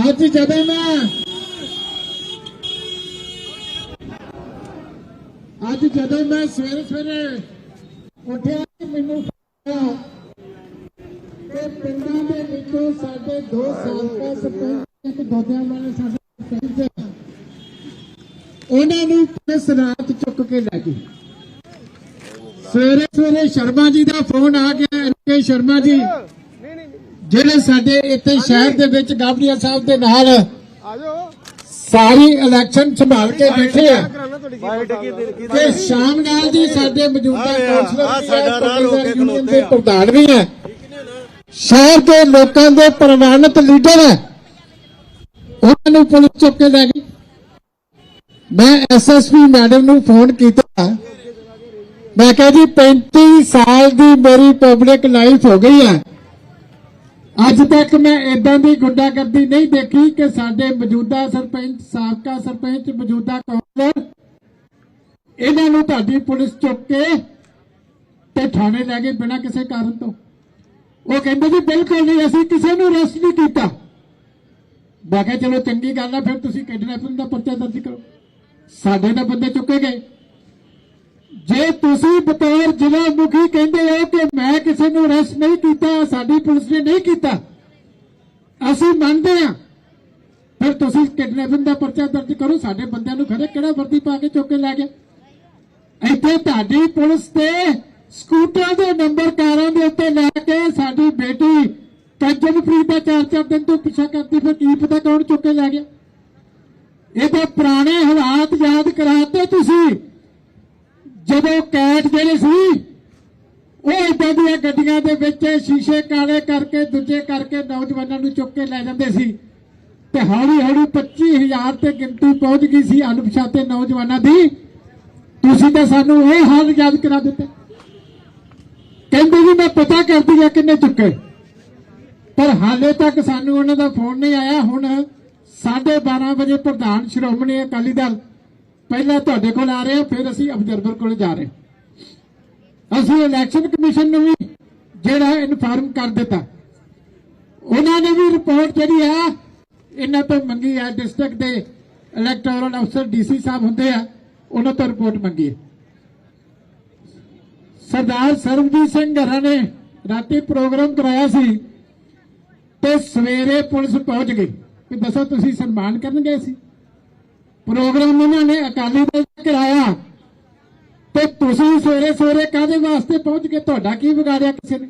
ਅੱਜ ਜਦੋਂ ਮੈਂ ਅੱਜ ਜਦੋਂ ਮੈਂ ਸਵੇਰੇ ਸਵੇਰੇ ਉੱਠਿਆ, ਮੈਨੂੰ ਪਤਾ ਪਿੰਡਾਂ ਦੇ ਵਿੱਚੋਂ ਸਾਡੇ 2 ਸਾਲ ਸਰਪੰਚ ਇੱਕ ਦੋਦਿਆਂ ਵਾਲੇ ਸਾਡੇ ਸਰਪੰਚ ਉਹਨਾਂ ਨੂੰ ਪੁਲਿਸ ਰਾਤ ਚੁੱਕ ਕੇ ਲੈ ਗਈ। ਸਵੇਰੇ ਸਵੇਰੇ ਸ਼ਰਮਾ ਜੀ ਦਾ ਫੋਨ ਆ ਗਿਆ ਕੇ ਸ਼ਰਮਾ ਜੀ। ਜਿਹੜੇ ਸਾਡੇ ਇੱਥੇ ਸ਼ਹਿਰ ਦੇ ਵਿੱਚ ਗਾਬੜੀਆ ਸਾਹਿਬ ਦੇ ਨਾਲ ਆਜੋ। ਸਾਰੀ ਇਲੈਕਸ਼ਨ ਸੰਭਾਲ ਕੇ ਬੈਠੇ ਆ। ਤੇ ਸ਼ਾਮ ਨਾਲ ਜੀ ਸਾਡੇ ਮੌਜੂਦਾ ਕਾਉਂਸਲਰ ਦੇ ਆ। ਪ੍ਰਧਾਨ ਵੀ ਹੈ। ਸ਼ਹਿਰ ਦੇ ਲੋਕਾਂ ਦੇ ਪ੍ਰਵਾਨਿਤ ਲੀਡਰ ਹੈ। ਉਹਨਾਂ ਨੂੰ ਪੁਲਿਸ ਚੁੱਕ ਕੇ ਲੈ ਗਈ। ਮੈਂ ਐਸਐਸਪੀ ਮੈਡਮ ਨੂੰ ਫੋਨ ਕੀਤਾ। ਮੈਂ ਕਿਹਾ ਜੀ 35 ਸਾਲ ਦੀ ਮੇਰੀ ਪਬਲਿਕ ਲਾਈਫ ਹੋ ਗਈ ਹੈ। ਅੱਜ ਤੱਕ ਮੈਂ ਇਦਾਂ ਦੀ ਗੁੰਡਾਗਰਦੀ ਨਹੀਂ ਦੇਖੀ ਕਿ ਸਾਡੇ ਮੌਜੂਦਾ ਸਰਪੰਚ, ਸਾਬਕਾ ਸਰਪੰਚ, ਮੌਜੂਦਾ ਕੌਂਸਲਰ, ਇਹਨਾਂ ਨੂੰ ਤੁਹਾਡੀ ਪੁਲਿਸ ਚੁੱਕ ਕੇ ਤੇ ਥਾਣੇ ਲੈ ਗਏ ਬਿਨਾਂ ਕਿਸੇ ਕਾਰਨ ਤੋਂ। ਉਹ ਕਹਿੰਦੇ ਜੀ, ਬਿਲਕੁਲ ਨਹੀਂ, ਅਸੀਂ ਕਿਸੇ ਨੂੰ ਅਰੈਸਟ ਨਹੀਂ ਕੀਤਾ। ਮੈਂ ਕਿਹਾ, ਚਲੋ ਚੰਗੀ ਗੱਲ ਆ, ਫਿਰ ਤੁਸੀਂ ਕਿਡਨੈਪਿੰਗ ਦਾ ਪਰਚਾ ਦਰਜ ਕਰੋ। ਸਾਡੇ ਤਾਂ ਬੰਦੇ ਚੁੱਕੇ ਗਏ। ਜੇ ਤੁਸੀਂ ਬਤੌਰ ਜ਼ਿਲ੍ਹਾ ਮੁਖੀ ਕਹਿੰਦੇ ਹੋ ਕਿ ਮੈਂ ਕਿਸੇ ਨੂੰ ਅਰੈਸਟ ਨਹੀਂ ਕੀਤਾ, ਸਾਡੀ ਪੁਲਿਸ ਨੇ ਨਹੀਂ ਕੀਤਾ, ਅਸੀਂ ਮੰਨਦੇ ਹਾਂ। ਫਿਰ ਤੁਸੀਂ ਕਿਡਨੈਪਿੰਗ ਦਾ ਪਰਚਾ ਦਰਜ ਕਰੋ, ਸਾਡੇ ਬੰਦਿਆਂ ਨੂੰ ਖੜੇ ਕਿਹੜਾ ਵਰਦੀ ਪਾ ਕੇ ਚੁੱਕ ਕੇ ਲੈ ਗਏ? ਇੱਥੇ ਤੁਹਾਡੀ ਪੁਲਿਸ ਤੇ ਸਕੂਟਰਾਂ ਦੇ ਨੰਬਰ ਕਾਰਾਂ ਦੇ ਉੱਤੇ ਲੈ ਕੇ ਸਾਡੀ ਬੇਟੀ ਕੰਜਨਪ੍ਰੀਤ ਦਾ ਚਾਰ ਚਾਰ ਦਿਨ ਤੋਂ ਪਿੱਛਾ ਕਰਦੀ, ਫਿਰ ਕੀ ਪਤਾ ਕੌਣ ਚੁੱਕ ਕੇ ਲੈ ਗਿਆ? ਇਹਦੇ ਪੁਰਾਣੇ ਹਾਲਾਤ ਯਾਦ ਕਰਾਤੇ ਤੁਸੀਂ। ਜਦੋਂ ਕੈਟ ਜਿਹੜੇ ਸੀ, ਉਹ ਇਦਾਂ ਦੀਆਂ ਗੱਡੀਆਂ ਦੇ ਵਿੱਚ ਸ਼ੀਸ਼ੇ ਕਾਲੇ ਕਰਕੇ ਦੂਜੇ ਕਰਕੇ ਨੌਜਵਾਨਾਂ ਨੂੰ ਚੁੱਕ ਕੇ ਲੈ ਜਾਂਦੇ ਸੀ। ਤੇ ਹੌਲੀ ਹੌਲੀ 25000 ਤੇ ਗਿਣਤੀ ਪਹੁੰਚ ਗਈ ਸੀ ਅਣਪਛਾਤੇ ਨੌਜਵਾਨਾਂ ਦੀ। ਤੁਸੀਂ ਤਾਂ ਸਾਨੂੰ ਇਹ ਹਾਲ ਯਾਦ ਕਰਾ ਦਿੱਤੇ। ਕਹਿੰਦੇ ਜੀ ਮੈਂ ਪਤਾ ਕਰਦੀ ਆ ਕਿੰਨੇ ਚੁੱਕੇ। ਪਰ ਹਾਲੇ ਤੱਕ ਸਾਨੂੰ ਉਹਨਾਂ ਦਾ ਫੋਨ ਨਹੀਂ ਆਇਆ। ਹੁਣ 12:30 ਵਜੇ ਪ੍ਰਧਾਨ ਸ਼੍ਰੋਮਣੀ ਅਕਾਲੀ ਦਲ ਪਹਿਲਾਂ ਤੁਹਾਡੇ ਕੋਲ ਆ ਰਹੇ ਹਾਂ ਫਿਰ ਅਸੀਂ ਅਬਜ਼ਰਵਰ ਕੋਲ ਜਾ ਰਹੇ ਅਸੀਂ ਇਲੈਕਸ਼ਨ ਕਮਿਸ਼ਨ ਨੂੰ ਵੀ ਜਿਹੜਾ ਇਨਫਾਰਮ ਕਰ ਦਿੱਤਾ। ਉਹਨਾਂ ਨੇ ਵੀ ਰਿਪੋਰਟ ਜਿਹੜੀ ਆ, ਇਹਨਾਂ ਤੋਂ ਮੰਗੀ ਆ ਡਿਸਟ੍ਰਿਕਟ ਦੇ ਇਲੈਕਟੋਰਲ ਅਫਸਰ ਡੀਸੀ ਸਾਹਿਬ ਹੁੰਦੇ ਆ, ਉਹਨਾਂ ਤੋਂ ਰਿਪੋਰਟ ਮੰਗੀ ਹੈ ਸਰਦਾਰ ਸਰਬਜੀਤ ਸਿੰਘ ਘਰਾਂ ਨੇ ਰਾਤੀ ਪ੍ਰੋਗਰਾਮ ਕਰਾਇਆ ਸੀ ਤੇ ਸਵੇਰੇ ਪੁਲਿਸ ਪਹੁੰਚ ਗਈ। ਕਿ ਦੱਸੋ ਤੁਸੀਂ ਸਨਮਾਨ ਕਰਨ ਗਏ ਸੀ? ਪ੍ਰੋਗਰਾਮ ਉਹਨਾਂ ਨੇ ਅਕਾਲੀ ਦਲ ਨੇ ਕਰਾਇਆ। ਤੇ ਤੁਸੀਂ ਸਵੇਰੇ ਸਵੇਰੇ ਕਾਹਦੇ ਵਾਸਤੇ ਪਹੁੰਚ ਕੇ ਤੁਹਾਡਾ ਕੀ ਵਿਗਾੜਿਆ ਕਿਸੇ ਨੇ?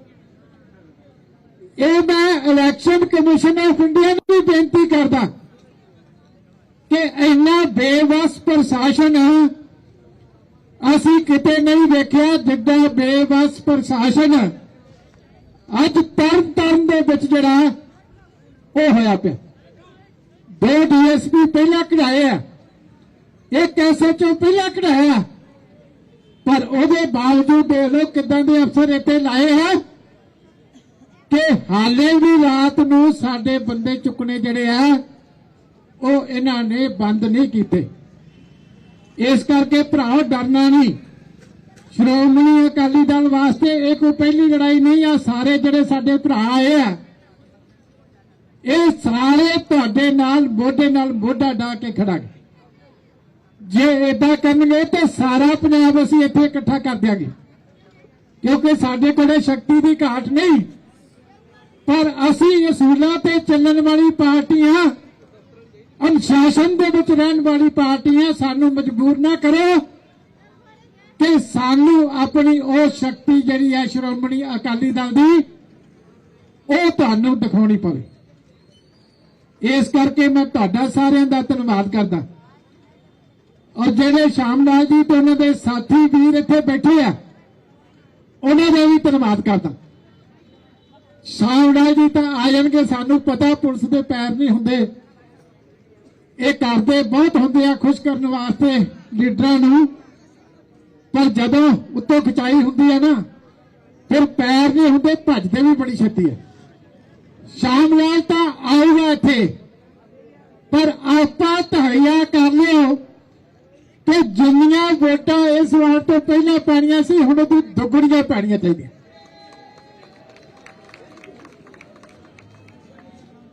ਇਹ ਮੈਂ ਇਲੈਕਸ਼ਨ ਕਮਿਸ਼ਨ ਆਫ ਇੰਡੀਆ ਨੂੰ ਵੀ ਬੇਨਤੀ ਕਰਦਾ ਕਿ ਇੰਨਾ ਬੇਵਸ ਪ੍ਰਸ਼ਾਸਨ ਅਸੀਂ ਕਿਤੇ ਨਹੀਂ ਵੇਖਿਆ ਜਿੱਦਾਂ ਬੇਵਸ ਪ੍ਰਸ਼ਾਸਨ ਅੱਜ ਤਰਨ ਤਰਨ ਦੇ ਵਿੱਚ ਜਿਹੜਾ ਉਹ ਹੋਇਆ ਪਿਆ। ਦੋ ਡੀਐਸਪੀ ਪਹਿਲਾਂ ਕਢਾਏ ਆ। ਇਹ ਕੈਸੇ ਚੋਂ ਪਹਿਲਾਂ ਕਢਾਇਆ ਪਰ ਉਹਦੇ ਬਾਵਜੂਦ ਦੇਖ ਲਓ ਕਿਦਾਂ ਦੇ ਅਫਸਰ ਇੱਥੇ ਲਾਏ ਆ ਕਿ ਹਾਲੇ ਵੀ ਰਾਤ ਨੂੰ ਸਾਡੇ ਬੰਦੇ ਚੁੱਕਣੇ ਜਿਹੜੇ ਆ, ਉਹ ਇਹਨਾਂ ਨੇ ਬੰਦ ਨਹੀਂ ਕੀਤੇ। ਇਸ ਕਰਕੇ ਭਰਾਓ, ਡਰਨਾ ਨਹੀਂ। ਸ਼੍ਰੋਮਣੀ ਅਕਾਲੀ ਦਲ ਵਾਸਤੇ ਇਹ ਕੋਈ ਪਹਿਲੀ ਲੜਾਈ ਨਹੀਂ ਆ, ਸਾਰੇ ਜਿਹੜੇ ਸਾਡੇ ਭਰਾ ਆਏ ਆ। ਇਹ ਸਾਰੇ ਤੁਹਾਡੇ ਨਾਲ, ਮੋਢੇ ਨਾਲ ਮੋਢਾ ਡਾ ਕੇ ਖੜਾਂਗੇ ਜੇ ਇਦਾਂ ਕਰਨਗੇ ਤਾਂ ਸਾਰਾ ਪੰਜਾਬ ਅਸੀਂ ਇੱਥੇ ਇਕੱਠਾ ਕਰ ਦਿਆਂਗੇ। ਕਿਉਂਕਿ ਸਾਡੇ ਕੋਲੇ ਸ਼ਕਤੀ ਦੀ ਘਾਟ ਨਹੀਂ। ਪਰ ਅਸੀਂ ਅਸੂਲਾਂ ਤੇ ਚੱਲਣ ਵਾਲੀ ਪਾਰਟੀਆਂ, ਅਨੁਸ਼ਾਸਨ ਦੇ ਵਿੱਚ ਰਹਿਣ ਵਾਲੀ ਪਾਰਟੀਆਂ ਸਾਨੂੰ ਮਜਬੂਰ ਨਾ ਕਰੋ ਕਿ ਸਾਨੂੰ ਆਪਣੀ ਉਹ ਸ਼ਕਤੀ ਜਿਹੜੀ ਹੈ ਸ਼੍ਰੋਮਣੀ ਅਕਾਲੀ ਦਲ ਦੀ, ਉਹ ਤੁਹਾਨੂੰ ਦਿਖਾਉਣੀ ਪਵੇ। ਇਸ ਕਰਕੇ ਮੈਂ ਤੁਹਾਡਾ ਸਾਰਿਆਂ ਦਾ ਧੰਨਵਾਦ ਕਰਦਾ। ਔਰ ਜਿਹੜੇ ਸ਼ਾਮਲਾਲ ਜੀ ਤੇ ਉਹਨਾਂ ਦੇ ਸਾਥੀ ਵੀਰ ਇੱਥੇ ਬੈਠੇ ਆ, ਉਹਨਾਂ ਦਾ ਵੀ ਧੰਨਵਾਦ ਕਰਦਾ। ਸ਼ਾਮਲਾਲ ਜੀ ਤਾਂ ਆ ਜਾਣਗੇ, ਸਾਨੂੰ ਪਤਾ ਪੁਲਿਸ ਦੇ ਪੈਰ ਨਹੀਂ ਹੁੰਦੇ। ਇਹ ਕਰਦੇ ਬਹੁਤ ਹੁੰਦੇ ਆ ਖੁਸ਼ ਕਰਨ ਵਾਸਤੇ ਲੀਡਰਾਂ ਨੂੰ। ਪਰ ਜਦੋਂ ਉੱਤੋਂ ਖਚਾਈ ਹੁੰਦੀ ਹੈ ਨਾ, ਫਿਰ ਪੈਰ ਨਹੀਂ ਹੁੰਦੇ ਭੱਜਦੇ ਵੀ ਬੜੀ ਛੇਤੀ ਹੈ ਸ਼ਾਮਲਾਲ ਤਾਂ ਆਊਗਾ ਇੱਥੇ, ਪਰ ਆਪਾਂ ਧਾਰਿਆ ਕਰ ਲਿਓ ਕਿ ਜਿੰਨੀਆਂ ਵੋਟਾਂ ਇਸ ਵਾਰ ਤੋਂ ਪਹਿਲਾਂ ਪੈਣੀਆਂ ਸੀ, ਹੁਣ ਉਹਦੀ ਦੁੱਗਣੀਆਂ ਪੈਣੀਆਂ ਚਾਹੀਦੀਆਂ।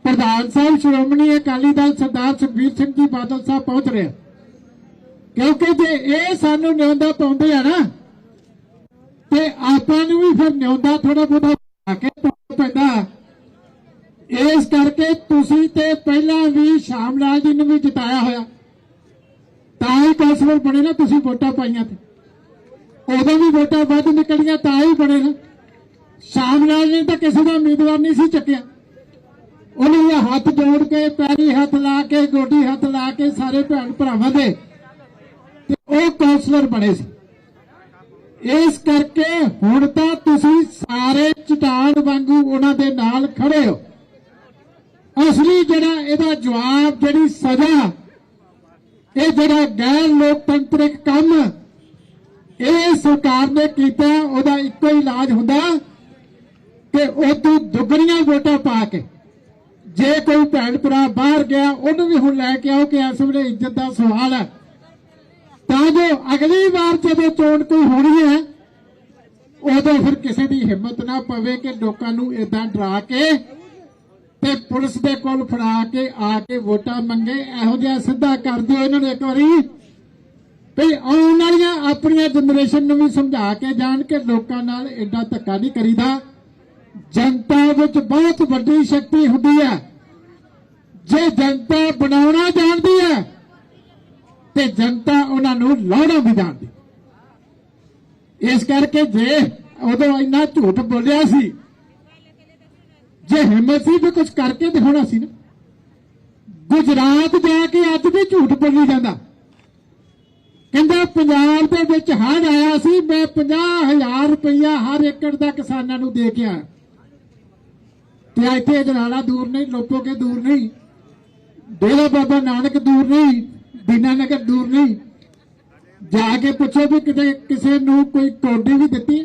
ਪ੍ਰਧਾਨ ਸਾਹਿਬ, ਸ਼੍ਰੋਮਣੀ ਅਕਾਲੀ ਦਲ ਸਰਦਾਰ ਸੁਖਬੀਰ ਸਿੰਘ ਜੀ ਬਾਦਲ ਸਾਹਿਬ ਪਹੁੰਚ ਰਹੇ ਕਿਉਂਕਿ ਜੇ ਇਹ ਸਾਨੂੰ ਨਿਉਂਦਾ ਪਾਉਂਦੇ ਆ ਨਾ, ਤੇ ਆਪਾਂ ਨੂੰ ਵੀ ਫਿਰ ਨਿਉਂਦਾ ਥੋੜਾ ਬਹੁਤਾ ਕੇ ਪੈਂਦਾ। ਇਸ ਕਰਕੇ ਤੁਸੀਂ ਤੇ ਪਹਿਲਾਂ ਵੀ ਸ਼ਾਮ ਲਾਲ ਜੀ ਨੂੰ ਵੀ ਜਿਤਾਇਆ ਹੋਇਆ। ਤਾਂ ਹੀ ਕੌਂਸਲਰ ਬਣੇ ਨਾ, ਤੁਸੀਂ ਵੋਟਾਂ ਪਾਈਆਂ ਤੇ। ਉਦੋਂ ਵੀ ਵੋਟਾਂ ਵੱਧ ਨਿਕਲੀਆਂ, ਤਾਂ ਹੀ ਬਣੇ ਨਾ। ਸ਼ਾਮ ਲਾਲ ਨੇ ਤਾਂ ਕਿਸੇ ਦਾ ਉਮੀਦਵਾਰ ਨਹੀਂ ਸੀ ਚੱਕਿਆ। ਉਹਨੇ ਹੱਥ ਜੋੜ ਕੇ, ਪੈਰੀ ਹੱਥ ਲਾ ਕੇ, ਗੋਡੀ ਹੱਥ ਲਾ ਕੇ ਸਾਰੇ ਭੈਣ ਭਰਾਵਾਂ ਦੇ ਤੇ ਉਹ ਕੌਂਸਲਰ ਬਣੇ ਸੀ। ਇਸ ਕਰਕੇ ਹੁਣ ਤਾਂ ਤੁਸੀਂ ਸਾਰੇ ਚਟਾਨ ਵਾਂਗੂ ਉਹਨਾਂ ਦੇ ਨਾਲ ਖੜੇ ਹੋ। ਅਸਲੀ ਜਿਹੜਾ ਇਹਦਾ ਜਵਾਬ, ਜਿਹੜੀ ਸਜ਼ਾ ਇਹ ਜਿਹੜਾ ਗੈਰ ਲੋਕਤੰਤਰਿਕ ਕੰਮ ਇਹ ਸਰਕਾਰ ਨੇ ਕੀਤਾ, ਉਹਦਾ ਇੱਕੋ ਹੀ ਇਲਾਜ ਹੁੰਦਾ ਕਿ ਉਹ ਤੋਂ ਦੁੱਗਣੀਆਂ ਵੋਟਾਂ ਪਾ ਕੇ ਜੇ ਕੋਈ ਭੈਣ ਭਰਾ ਬਾਹਰ ਗਿਆ, ਉਹਨੂੰ ਵੀ ਹੁਣ ਲੈ ਕੇ ਆਓ ਕਿ ਇਸ ਵੇਲੇ ਇੱਜ਼ਤ ਦਾ ਸਵਾਲ ਹੈ। ਤਾਂ ਜੋ ਅਗਲੀ ਵਾਰ ਜਦੋਂ ਚੋਣ ਕੋਈ ਹੋਣੀ ਹੈ, ਉਦੋਂ ਫਿਰ ਕਿਸੇ ਦੀ ਹਿੰਮਤ ਨਾ ਪਵੇ ਕਿ ਲੋਕਾਂ ਨੂੰ ਇਦਾਂ ਡਰਾ ਕੇ ਤੇ ਪੁਲਿਸ ਦੇ ਕੋਲ ਫੜਾ ਕੇ ਆ ਕੇ ਵੋਟਾਂ ਮੰਗੇ। ਇਹੋ ਜਿਹਾ ਸਿੱਧਾ ਕਰ ਦਿਓ ਇਹਨਾਂ ਨੂੰ ਇੱਕ ਵਾਰੀ। ਵੀ ਆਉਣ ਵਾਲੀਆਂ ਆਪਣੀਆਂ ਜਨਰੇਸ਼ਨ ਨੂੰ ਵੀ ਸਮਝਾ ਕੇ ਜਾਣ ਕੇ ਲੋਕਾਂ ਨਾਲ ਐਡਾ ਧੱਕਾ ਨਹੀਂ ਕਰੀਦਾ। ਜਨਤਾ ਵਿੱਚ ਬਹੁਤ ਵੱਡੀ ਸ਼ਕਤੀ ਹੁੰਦੀ ਹੈ। ਜੇ ਜਨਤਾ ਬਣਾਉਣਾ ਜਾਣਦੀ ਹੈ, ਤੇ ਜਨਤਾ ਉਹਨਾਂ ਨੂੰ ਲਾਉਣਾ ਵੀ ਜਾਣਦੀ। ਇਸ ਕਰਕੇ ਜੇ ਉਦੋਂ ਇੰਨਾ ਝੂਠ ਬੋਲਿਆ ਸੀ ਜੇ ਹਿੰਮਤ ਸੀ ਵੀ ਕੁਝ ਕਰਕੇ ਦਿਖਾਉਣਾ ਸੀ ਨਾ। ਗੁਜਰਾਤ ਜਾ ਕੇ ਅੱਜ ਵੀ ਝੂਠ ਬੋਲੀ ਜਾਂਦਾ। ਕਹਿੰਦਾ ਪੰਜਾਬ ਦੇ ਵਿੱਚ ਹੜ੍ਹ ਆਇਆ ਸੀ, ਮੈਂ 50000 ਰੁਪਇਆ ਹਰ ਏਕੜ ਦਾ ਕਿਸਾਨਾਂ ਨੂੰ ਦੇ ਕੇ ਆਇਆ। ਤੇ ਇੱਥੇ ਜਨਾਲਾ ਦੂਰ ਨਹੀਂ ਲੋਪੋ ਕੇ ਦੂਰ ਨਹੀਂ, ਡੇਰਾ ਬਾਬਾ ਨਾਨਕ ਦੂਰ ਨਹੀਂ ਦੀਨਾਨਗਰ ਦੂਰ ਨਹੀਂ। ਜਾ ਕੇ ਪੁੱਛੋ ਵੀ ਕਿਤੇ ਕਿਸੇ ਨੂੰ ਕੋਈ ਕੌਡੀ ਵੀ ਦਿੱਤੀ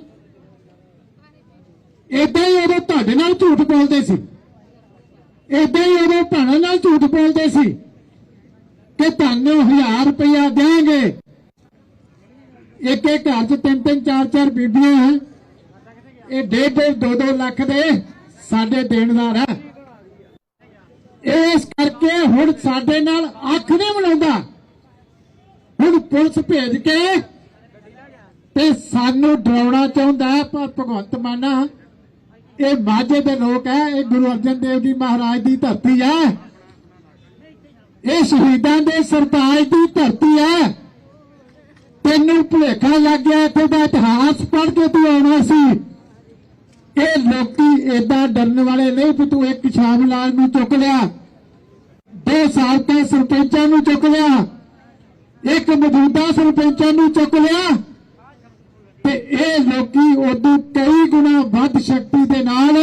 ਇਦਾਂ ਹੀ ਉਦੋਂ ਤੁਹਾਡੇ ਨਾਲ ਝੂਠ ਬੋਲਦੇ ਸੀ। ਇਦਾਂ ਹੀ ਉਦੋਂ ਭੈਣਾਂ ਨਾਲ ਝੂਠ ਬੋਲਦੇ ਸੀ ਕਿ ਤੁਹਾਨੂੰ 1000 ਰੁਪਇਆ ਦੇਾਂਗੇ ਇੱਕ ਇੱਕ ਘਰ 'ਚ ਤਿੰਨ ਤਿੰਨ ਚਾਰ ਚਾਰ ਬੀਬੀਆਂ ਹੈ। ਇਹ ਡੇਢ ਡੇਢ ਦੋ ਦੋ ਲੱਖ ਦੇ ਸਾਡੇ ਦੇਣਦਾਰ ਹੈ। ਇਸ ਕਰਕੇ ਹੁਣ ਸਾਡੇ ਨਾਲ ਅੱਖ ਨਹੀਂ ਮਿਲਾਉਂਦਾ ਹੁਣ ਪੁਲਿਸ ਭੇਜ ਕੇ ਤੇ ਸਾਨੂੰ ਡਰਾਉਣਾ ਚਾਹੁੰਦਾ ਪਰ ਭਗਵੰਤ ਮਾਨਾ। ਇਹ ਮਾਝੇ ਦੇ ਲੋਕ ਹੈ ਇਹ ਗੁਰੂ ਅਰਜਨ ਦੇਵ ਜੀ ਮਹਾਰਾਜ ਦੀ ਧਰਤੀ ਹੈ ਇਹ ਸ਼ਹੀਦਾਂ ਦੇ ਸਰਤਾਜ ਦੀ ਧਰਤੀ ਹੈ ਤੈਨੂੰ ਭੁਲੇਖਾ ਲੱਗ ਗਿਆ, ਇੱਥੇ ਦਾ ਇਤਿਹਾਸ ਪੜ੍ਹ ਕੇ ਤੂੰ ਆਉਣਾ ਸੀ। ਇਹ ਲੋਕੀ ਏਦਾਂ ਡਰਨ ਵਾਲੇ ਨਹੀਂ ਵੀ ਤੂੰ ਇੱਕ ਸ਼ਾਮ ਲਾਲ ਨੂੰ ਚੁੱਕ ਲਿਆ, ਦੋ ਸਾਲ ਤੇ ਸਰਪੰਚਾਂ ਨੂੰ ਚੁੱਕ ਲਿਆ, ਇੱਕ ਮੌਜੂਦਾ ਸਰਪੰਚਾਂ ਨੂੰ ਚੁੱਕ ਲਿਆ। ਇਹ ਲੋਕੀ ਉਦੋਂ ਕਈ ਗੁਣਾ ਵੱਧ ਸ਼ਕਤੀ ਦੇ ਨਾਲ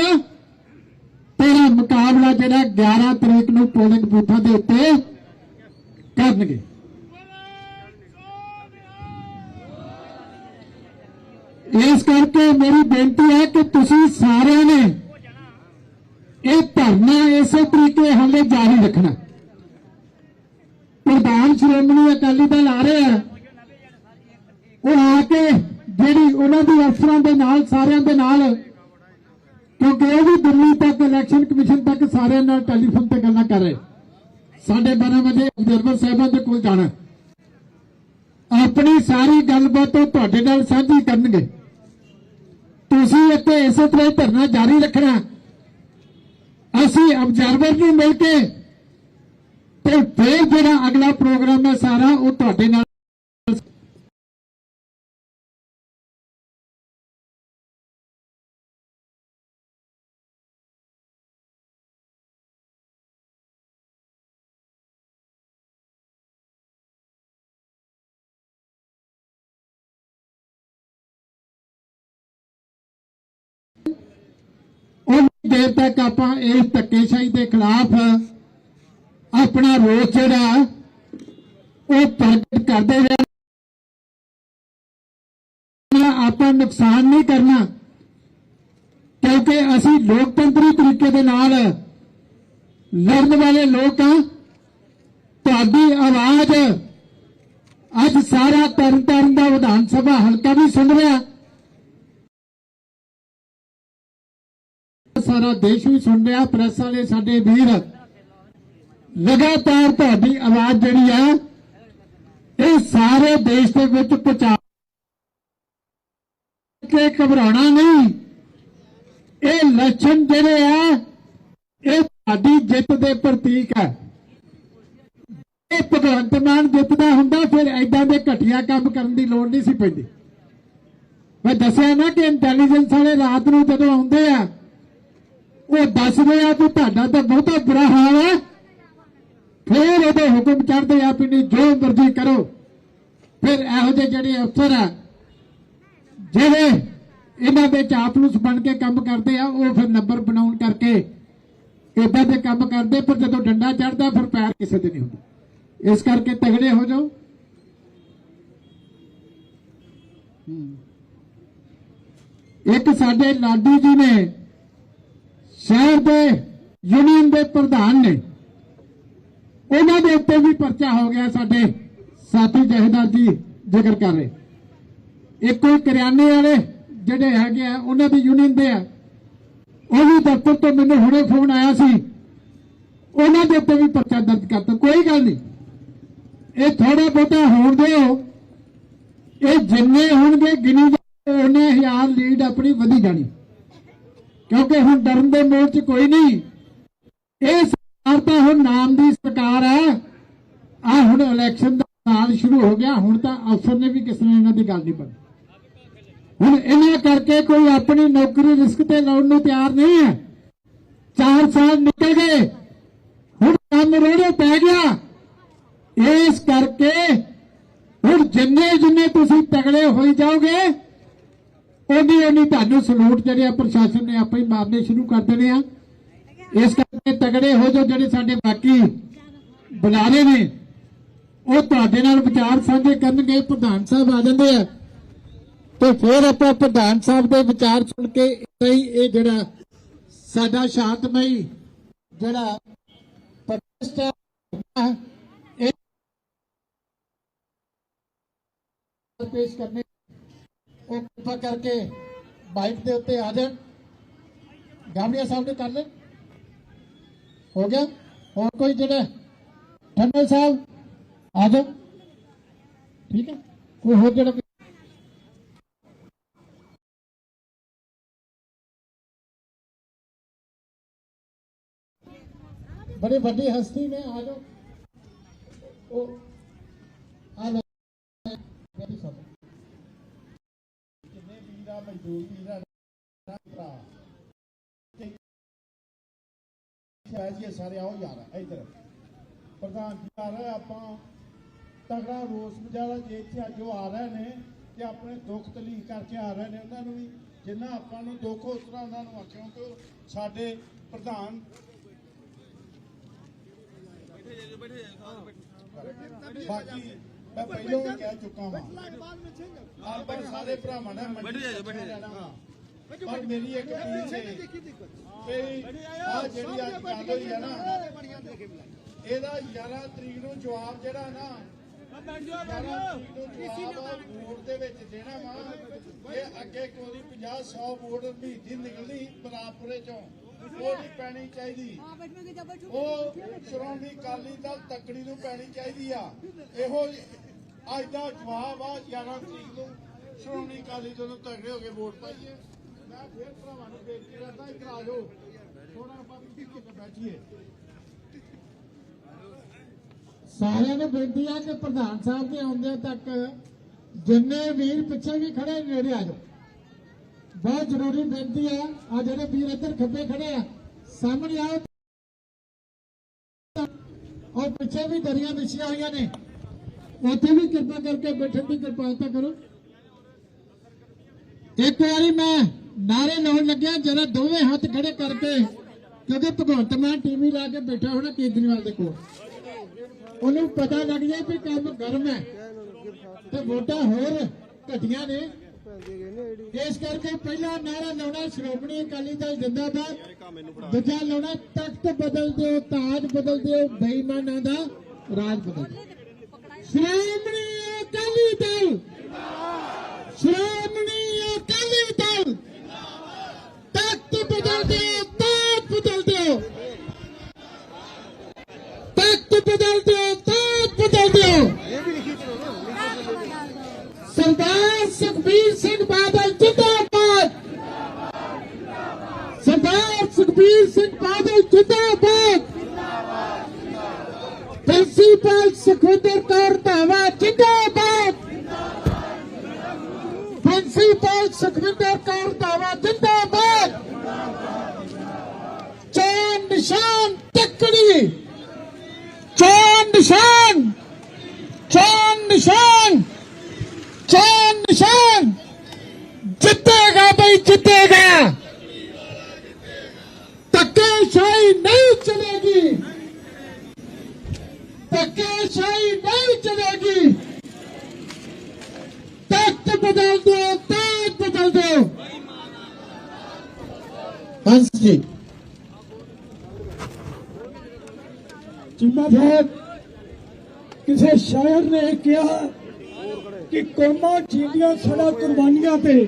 ਤੇਰਾ ਮੁਕਾਬਲਾ ਜਿਹੜਾ 11 ਤਰੀਕ ਨੂੰ ਪੋਲਿੰਗ ਬੂਥਾਂ ਦੇ ਉੱਤੇ ਕਰਨਗੇ। ਇਸ ਕਰਕੇ ਮੇਰੀ ਬੇਨਤੀ ਹੈ ਕਿ ਤੁਸੀਂ ਸਾਰਿਆਂ ਨੇ ਇਹ ਧਰਨਾ ਇਸੇ ਤਰੀਕੇ ਹਾਲੇ ਜਾਰੀ ਰੱਖਣਾ। ਪ੍ਰਧਾਨ ਸ਼੍ਰੋਮਣੀ ਅਕਾਲੀ ਦਲ ਆ ਰਿਹਾ ਉਹ ਆ ਕੇ ਜਿਹੜੀ ਉਹਨਾਂ ਦੀ ਅਫਸਰਾਂ ਦੇ ਨਾਲ, ਸਾਰਿਆਂ ਦੇ ਨਾਲ, ਕਿਉਂਕਿ ਉਹ ਵੀ ਦਿੱਲੀ ਤੱਕ ਇਲੈਕਸ਼ਨ ਕਮਿਸ਼ਨ ਤੱਕ ਸਾਰਿਆਂ ਨਾਲ ਟੈਲੀਫੋਨ ਤੇ ਗੱਲਾਂ ਕਰ ਰਹੇ। ਸਾਡੇ 12 ਵਜੇ ਅਬਜ਼ਰਵਰ ਸਾਹਿਬਾਂ ਦੇ ਕੋਲ ਜਾਣਾ। ਆਪਣੀ ਸਾਰੀ ਗੱਲਬਾਤ ਉਹ ਤੁਹਾਡੇ ਨਾਲ ਸਾਂਝੀ ਕਰਨਗੇ। ਤੁਸੀਂ ਇੱਥੇ ਇਸੇ ਤਰ੍ਹਾਂ ਹੀ ਧਰਨਾ ਜਾਰੀ ਰੱਖਣਾ। ਅਸੀਂ ਅਬਜ਼ਰਵਰ ਨੂੰ ਮਿਲ ਕੇ ਤੇ ਫਿਰ ਜਿਹੜਾ ਅਗਲਾ ਪ੍ਰੋਗਰਾਮ ਹੈ ਸਾਰਾ ਉਹ ਤੁਹਾਡੇ ਨਾਲ ਦੇਰ ਤੱਕ ਆਪਾਂ ਇਸ ਧੱਕੇਸ਼ਾਹੀ ਦੇ ਖਿਲਾਫ ਆਪਣਾ ਰੋਸ ਜਿਹੜਾ ਉਹ ਪ੍ਰਗਟ ਕਰਦੇ ਰਹਿਣਾ ਆਪਾਂ ਨੁਕਸਾਨ ਨਹੀਂ ਕਰਨਾ, ਕਿਉਂਕਿ ਅਸੀਂ ਲੋਕਤੰਤਰੀ ਤਰੀਕੇ ਦੇ ਨਾਲ ਲੜਨ ਵਾਲੇ ਲੋਕ ਆ ਤੁਹਾਡੀ ਆਵਾਜ਼ ਅੱਜ ਸਾਰਾ ਤਰਨਤਾਰਨ ਦਾ ਵਿਧਾਨ ਸਭਾ ਹਲਕਾ ਵੀ ਸੁਣ ਰਿਹਾ। ਸਾਰਾ ਦੇਸ਼ ਵੀ ਸੁਣ ਰਿਹਾ, ਪ੍ਰੈਸ ਵਾਲੇ ਸਾਡੇ ਵੀਰ। ਲਗਾਤਾਰ ਤੁਹਾਡੀ ਆਵਾਜ਼ ਜਿਹੜੀ ਆ, ਇਹ ਸਾਰੇ ਦੇਸ਼ ਦੇ ਵਿੱਚ ਪਹੁੰਚਾ ਕੇ ਘਬਰਾਉਣਾ ਨਹੀਂ। ਇਹ ਲੱਛਣ ਜਿਹੜੇ ਆ, ਇਹ ਤੁਹਾਡੀ ਜਿੱਤ ਦੇ ਪ੍ਰਤੀਕ ਹੈ ਇਹ ਭਗਵੰਤ ਮਾਨ ਜਿੱਤਦਾ ਹੁੰਦਾ, ਫਿਰ ਐਦਾਂ ਦੇ ਘਟੀਆ ਕੰਮ ਕਰਨ ਦੀ ਲੋੜ ਨਹੀਂ ਸੀ ਪੈਂਦੀ। ਮੈਂ ਦੱਸਿਆ ਨਾ ਕਿ ਇੰਟੈਲੀਜੈਂਸ ਵਾਲੇ ਰਾਤ ਨੂੰ ਜਦੋਂ ਆਉਂਦੇ ਆ ਉਹ ਦੱਸਦੇ ਆ ਕਿ ਤੁਹਾਡਾ ਤਾਂ ਬਹੁਤਾ ਬੁਰਾ ਹਾਲ ਹੈ। ਫਿਰ ਉਹਦੇ ਹੁਕਮ ਚੜਦੇ ਆ ਵੀ ਨਹੀਂ, ਜੋ ਮਰਜ਼ੀ ਕਰੋ। ਫਿਰ ਇਹੋ ਜਿਹੇ ਜਿਹੜੇ ਅਫਸਰ ਆ ਜਿਹੜੇ ਇਹਨਾਂ ਦੇ ਚਾਪਲੂਸ ਬਣ ਕੇ ਕੰਮ ਕਰਦੇ ਆ, ਉਹ ਫਿਰ ਨੰਬਰ ਬਣਾਉਣ ਕਰਕੇ ਇਦਾਂ ਦੇ ਕੰਮ ਕਰਦੇ, ਪਰ ਜਦੋਂ ਡੰਡਾ ਚੜਦਾ ਫਿਰ ਪੈਰ ਕਿਸੇ ਦੇ ਨਹੀਂ ਹੁੰਦਾ। ਇਸ ਕਰਕੇ ਤਗੜੇ ਹੋ ਜਾਓ। ਇੱਕ ਸਾਡੇ ਲਾਡੀ ਜੀ ਨੇ ਸ਼ਹਿਰ ਦੇ ਯੂਨੀਅਨ ਦੇ ਪ੍ਰਧਾਨ ਨੇ। ਉਹਨਾਂ ਦੇ ਉੱਤੇ ਵੀ ਪਰਚਾ ਹੋ ਗਿਆ ਸਾਡੇ ਸਾਥੀ ਜਹੇਦਾਰ ਜੀ ਜ਼ਿਕਰ ਕਰ ਰਹੇ। ਇੱਕ ਕੋਈ ਕਰਿਆਨੇ ਵਾਲੇ ਜਿਹੜੇ ਹੈਗੇ ਆ ਉਹਨਾਂ ਦੀ ਯੂਨੀਅਨ ਦੇ ਆ। ਉਹ ਵੀ ਦਫ਼ਤਰ ਤੋਂ ਮੈਨੂੰ ਹੁਣੇ ਫੋਨ ਆਇਆ ਸੀ। ਉਹਨਾਂ ਦੇ ਉੱਤੇ ਵੀ ਪਰਚਾ ਦਰਜ ਕਰਤਾ ਕੋਈ ਗੱਲ ਨਹੀਂ। ਇਹ ਥੋੜਾ ਬਹੁਤਾ ਹੋਣ ਦਿਓ। ਇਹ ਜਿੰਨੇ ਹੋਣਗੇ ਗਿਣੀ ਜਾਣੇ, ਉਹਨੇ ਹਜ਼ਾਰ ਲੀਡ ਆਪਣੀ ਵਧੀ ਜਾਣੀ। ਕਿਉਂਕਿ ਹੁਣ ਡਰਨ ਦੇ ਮੋੜ 'ਚ ਕੋਈ ਨਹੀਂ। ਇਹ ਸਰਕਾਰ ਤਾਂ ਹੁਣ ਨਾਮ ਦੀ ਸਰਕਾਰ ਹੈ। ਆ ਹੁਣ ਇਲੈਕਸ਼ਨ ਦਾ ਸਾਲ ਸ਼ੁਰੂ ਹੋ ਗਿਆ। ਹੁਣ ਤਾਂ ਅਫਸਰ ਨੇ ਵੀ ਕਿਸੇ ਨੇ ਇਹਨਾਂ ਦੀ ਗੱਲ ਨਹੀਂ ਪੜੀ ਹੁਣ ਇਹਨਾਂ ਕਰਕੇ ਕੋਈ ਆਪਣੀ ਨੌਕਰੀ ਰਿਸਕ ਤੇ ਲਾਉਣ ਨੂੰ ਤਿਆਰ ਨਹੀਂ ਹੈ। 4 ਸਾਲ ਨਿਕਲ ਗਏ। ਹੁਣ ਕੰਮ ਰੋੜੇ ਪੈ ਗਿਆ। ਇਸ ਕਰਕੇ ਹੁਣ ਜਿੰਨੇ ਜਿੰਨੇ ਤੁਸੀਂ ਤਗੜੇ ਹੋਈ ਜਾਓਗੇ ਉਹਦੀ ਉਹਨੀ ਤੁਹਾਨੂੰ ਸਲੂਟ ਜਿਹੜੇ ਆ ਪ੍ਰਸ਼ਾਸਨ ਨੇ ਆਪੇ ਹੀ ਮਾਰਨੇ ਸ਼ੁਰੂ ਕਰ ਦੇਣੇ ਆ ਇਸ ਕਰਕੇ ਤਗੜੇ ਹੋ ਜਾਓ ਜਿਹੜੇ ਸਾਡੇ ਬਾਕੀ ਬੁਲਾਰੇ ਨੇ ਉਹ ਤੁਹਾਡੇ ਨਾਲ ਵਿਚਾਰ ਸਾਂਝੇ ਕਰਨਗੇ ਪ੍ਰਧਾਨ ਸਾਹਿਬ ਆ ਜਾਂਦੇ ਆ ਤੇ ਫਿਰ ਆਪਾਂ ਪ੍ਰਧਾਨ ਸਾਹਿਬ ਦੇ ਵਿਚਾਰ ਸੁਣ ਕੇ ਏਦਾਂ ਹੀ ਇਹ ਜਿਹੜਾ ਸਾਡਾ ਸ਼ਾਂਤਮਈ ਜਿਹੜਾ ਪ੍ਰੋਟੈਸਟ ਹੈ ਇਹ ਪੇਸ਼ ਕਰਨੇ ਉਹ ਕਿਰਪਾ ਕਰਕੇ ਬਾਈਕ ਦੇ ਉੱਤੇ ਆ ਜਾਣ ਗਾਮੜੀਆ ਸਾਹਿਬ ਨੇ ਕਰ ਲੈ ਹੋ ਗਿਆ ਹੋਰ ਕੋਈ ਜਿਹੜਾ ਠੰਡੇ ਸਾਹਿਬ ਆ ਜਾਓ ਠੀਕ ਹੈ ਕੋਈ ਹੋਰ ਜਿਹੜਾ ਬੜੀ ਵੱਡੀ ਹਸਤੀ ਨੇ ਆ ਜਾਓ ਉਹ ਵੀਰਾ ਮਜ਼ਦੂਰ ਵੀਰਾ ਭਰਾ। ਇਹ ਸਾਰੇ ਆਓ ਯਾਰ ਇੱਧਰ। ਪ੍ਰਧਾਨ ਜੀ ਆ ਰਹੇ ਆਪਾਂ ਤਗੜਾ ਰੋਸ ਮੁਜ਼ਾਹਰਾ ਜੇ ਇੱਥੇ ਅੱਜ ਆ ਰਹੇ ਨੇ ਤੇ ਆਪਣੇ ਦੁੱਖ ਤਕਲੀਫ ਕਰਕੇ ਆ ਰਹੇ ਨੇ ਉਹਨਾਂ ਨੂੰ ਵੀ ਜਿੰਨਾ ਆਪਾਂ ਨੂੰ ਦੁੱਖ ਉਸ ਤਰ੍ਹਾਂ ਉਹਨਾਂ ਨੂੰ ਆਖਿਓ ਕਿ ਸਾਡੇ ਪ੍ਰਧਾਨ ਬਾਕੀ ਮੈਂ ਪਹਿਲਾਂ ਵੀ ਕਹਿ ਚੁੱਕਾ ਹਾਂ। ਆਪਾਂ ਸਾਰੇ ਭਰਾਵਾਂ ਨੇ ਬੈਠ ਜਾ ਬੈਠ ਪਰ ਮੇਰੀ ਇੱਕ ਅਪੀਲ ਹੈ ਵੀ ਆ ਜਿਹੜੀ ਅੱਜ ਗੱਲ ਹੋਈ ਹੈ ਨਾ ਇਹਦਾ 11 ਤਰੀਕ ਨੂੰ ਜਵਾਬ ਜਿਹੜਾ ਨਾ 11 ਤਰੀਕ ਨੂੰ ਜਵਾਬ ਵੋਟ ਦੇ ਵਿੱਚ ਦੇਣਾ ਵਾ। ਇਹ ਅੱਗੇ ਕੋਈ 50 100 ਵੋਟ ਮਹੀਦੀ ਨਿਕਲਦੀ ਬਰਾਬਰੇ ਚੋਂ। ਉਹ ਨਹੀਂ ਪੈਣੀ ਚਾਹੀਦੀ। ਉਹ ਸ਼੍ਰੋਮਣੀ ਅਕਾਲੀ ਦਲ ਤਕੜੀ ਨੂੰ ਪੈਣੀ ਚਾਹੀਦੀ ਆ। ਇਹੋ ਅੱਜ ਦਾ ਜਵਾਬ ਆ 11 ਤਰੀਕ ਨੂੰ। ਸ਼੍ਰੋਮਣੀ ਅਕਾਲੀ ਦਲ ਨੂੰ ਤਗੜੇ ਹੋ ਕੇ ਵੋਟ ਪਾਈਏ। ਮੈਂ ਫਿਰ ਭਰਾਵਾਂ ਨੂੰ ਬੇਨਤੀ ਕਰਦਾ ਇੱਧਰ ਆ ਜਾਓ ਥੋੜਾ ਆਪਾਂ ਵੀ ਕੇ ਬੈਠੀਏ। ਸਾਰਿਆਂ ਨੂੰ ਬੇਨਤੀ ਆ ਕਿ ਪ੍ਰਧਾਨ ਸਾਹਿਬ ਦੇ ਆਉਂਦੇ ਤੱਕ ਜਿੰਨੇ ਵੀਰ ਪਿੱਛੇ ਵੀ ਖੜੇ ਨੇੜੇ ਆ ਜਾਓ। ਬਹੁਤ ਜ਼ਰੂਰੀ ਬੇਨਤੀ ਆ। ਆ ਜਿਹੜੇ ਵੀਰ ਇੱਧਰ ਖੱਬੇ ਖੜੇ ਆ, ਸਾਹਮਣੇ ਆਓ। ਔਰ ਪਿੱਛੇ ਵੀ ਦਰੀਆਂ ਵਿਛੀਆਂ ਹੋਈਆਂ ਨੇ। ਉੱਥੇ ਵੀ ਕਿਰਪਾ ਕਰਕੇ ਬੈਠਣ ਦੀ ਕਿਰਪਾਲਤਾ ਕਰੋ। ਇੱਕ ਵਾਰੀ ਮੈਂ ਨਾਰੇ ਲਾਉਣ ਲੱਗਿਆ, ਜਰਾ ਦੋਵੇਂ ਹੱਥ ਖੜੇ ਕਰਕੇ, ਕਿਉਂਕਿ ਭਗਵੰਤ ਮਾਨ ਟੀਵੀ ਲਾ ਕੇ ਬੈਠਾ ਹੋਣਾ ਕੇਜਰੀਵਾਲ ਦੇ ਕੋਲ। ਉਹਨੂੰ ਪਤਾ ਲੱਗ ਜਾਏ ਵੀ ਕੰਮ ਗਰਮ ਹੈ ਤੇ ਵੋਟਾਂ ਹੋਰ ਘਟੀਆਂ ਨੇ। ਇਸ ਕਰਕੇ ਪਹਿਲਾ ਨਾਰਾ ਲਾਉਣਾ ਸ਼੍ਰੋਮਣੀ ਅਕਾਲੀ ਦਲ ਜਿੰਦਾਬਾਦ, ਦੂਜਾ ਲਾਉਣਾ ਤਖਤ ਬਦਲ ਦਿਓ, ਤਾਜ ਬਦਲ ਦਿਓ, ਬੇਈਮਾਨਾਂ ਦਾ ਰਾਜ ਬਦਲ ਦਿਓ। ਸ਼੍ਰੋਮਣੀ ਅਕਾਲੀ ਦਲ। ਸ਼੍ਰੋਮਣੀ ਅਕਾਲੀ ਦਲ। ਤਖਤ ਬਦਲ ਦਿਓ ਤਾਜ ਬਦਲ ਦਿਓ ਤਖਤ ਬਦਲ ਦਿਓ ਤਾਜ ਬਦਲ ਦਿਓ ਸਰਦਾਰ ਸੁਖਬੀਰ ਸਿੰਘ ਬਾਦਲ, ਜਿੰਦਾਬਾਦ। ਸਰਦਾਰ ਸੁਖਬੀਰ ਸਿੰਘ ਬਾਦਲ, ਜਿੰਦਾਬਾਦ। ਪ੍ਰਿੰਸੀਪਲ ਸੁਖਵਿੰਦਰ ਧੱਕੇਸ਼ਾਹੀ ਨਹੀਂ ਚਲੇਗੀ। ਤਖਤ ਬਦਲ ਦੋ ਤਖਤ ਬਦਲ ਦੋ ਹੰਸ ਜੀ। ਜਿੰਨਾ ਸਾਹਿਬ ਕਿਸੇ ਸ਼ਾਇਰ ਨੇ ਕਿਹਾ ਕਿ ਕੌਮਾਂ ਜੀਂਦੀਆਂ ਸੜਾ ਕੁਰਬਾਨੀਆਂ ਤੇ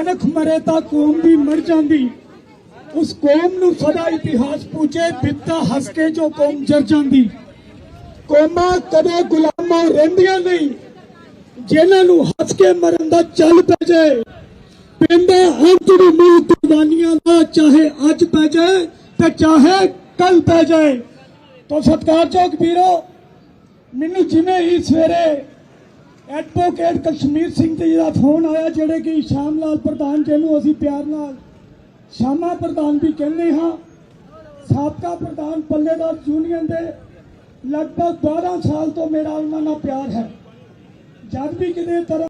ਅਨਖ ਮਰੇ ਤਾਂ ਕੌਮ ਵੀ ਮਰ ਜਾਂਦੀ। ਉਸ ਕੌਮ ਨੂੰ ਸਦਾ ਇਤਿਹਾਸ ਪੁੱਛੇ ਬਿੱਤਾ ਹੱਸ ਕੇ ਜੋ ਕੌਮ ਜਰ ਜਾਂਦੀ। ਕੌਮਾਂ ਕਦੇ ਗੁਲਾਮਾਂ ਰਹਿੰਦੀਆਂ ਨਹੀਂ। ਜਿਨ੍ਹਾਂ ਨੂੰ ਹੱਸ ਕੇ ਮਰਨ ਦਾ ਚੱਲ ਪੈ ਜਾਏ। ਪਿੰਡੇ ਅੰਤ ਨੂੰ ਮੂੰਹ ਕੁਰਬਾਨੀਆਂ ਦਾ ਚਾਹੇ ਅੱਜ ਪੈ ਜਾਏ ਤੇ ਚਾਹੇ ਕੱਲ ਪੈ ਜਾਏ। ਤਾਂ ਚੌਕ ਵੀਰੋ, ਮੈਨੂੰ ਜਿਵੇਂ ਹੀ ਸਵੇਰੇ ਐਡਵੋਕੇਟ ਕਸ਼ਮੀਰ ਸਿੰਘ ਜੀ ਦਾ ਫੋਨ ਆਇਆ, ਜਿਹੜੇ ਕਿ ਸ਼ਾਮ ਲਾਲ ਪ੍ਰਧਾਨ ਜਿਹਨੂੰ ਅਸੀਂ ਪਿਆਰ ਨਾਲ ਸ਼ਾਮਾ ਪ੍ਰਧਾਨ ਵੀ ਕਹਿੰਦੇ ਹਾਂ, ਸਾਬਕਾ ਪ੍ਰਧਾਨ ਪੱਲੇਦਾਰ ਯੂਨੀਅਨ ਦੇ ਲਗਭਗ 12 ਸਾਲ ਤੋਂ ਮੇਰਾ ਉਹਨਾਂ ਨਾਲ ਪਿਆਰ ਹੈ। ਜਦ ਵੀ ਕਿਤੇ ਤਰ੍ਹਾਂ